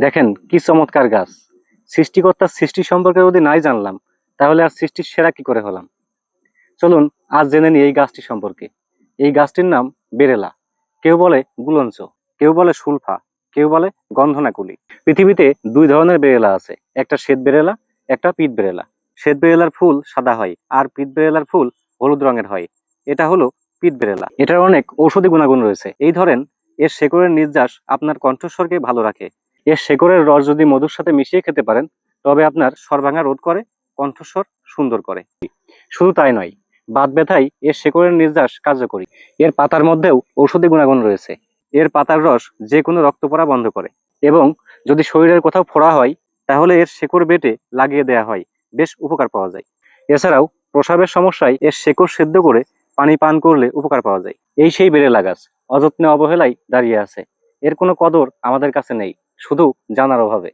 দেখেন কি চমৎকার গাছ। সৃষ্টিকর্তার সৃষ্টি সম্পর্কে যদি নাই জানলাম, তাহলে আর সৃষ্টির সেরা কি করে হলাম? চলুন আজ জেনে নিই এই গাছটি সম্পর্কে। এই গাছটির নাম বেরেলা। কেউ বলে গুলঞ্চ, কেউ বলে সুলফা, কেউ বলে গন্ধনাকুলি। পৃথিবীতে দুই ধরনের বেরেলা আছে, একটা শ্বেত বেরেলা, একটা পিত বেরেলা। শ্বেত বেরেলার ফুল সাদা হয় আর পিত বেরেলার ফুল হলুদ রঙের হয়। এটা হলো পিত বেরেলা। এটার অনেক ঔষধি গুণাগুণ রয়েছে। এই ধরেন, এর শেকড়ের নির্যাস আপনার কণ্ঠস্বরকে ভালো রাখে। এর শেকড়ের রস যদি মধুর সাথে মিশিয়ে খেতে পারেন, তবে আপনার স্বরভাঙা রোধ করে, কণ্ঠস্বর সুন্দর করে। শুধু তাই নয়, বাত ব্যথায় এর শেকড়ের নির্যাস কার্যকরী। এর পাতার মধ্যেও ঔষধি গুণাগুণ রয়েছে। এর পাতার রস যে কোনো রক্ত পড়া বন্ধ করে। এবং যদি শরীরের কোথাও ফোড়া হয়, তাহলে এর শেকড় বেটে লাগিয়ে দেওয়া হয়। বেশ উপকার পাওয়া যায়। এছাড়াও প্রসাবের সমস্যায় এর শেকড় সেদ্ধ করে পানি পান করলে উপকার পাওয়া যায়। এই সেই বেড়ে গাছ, অযত্নে অবহেলায় দাঁড়িয়ে আছে। এর কোনো কদর আমাদের কাছে নেই। শুধু জানার অভাবে।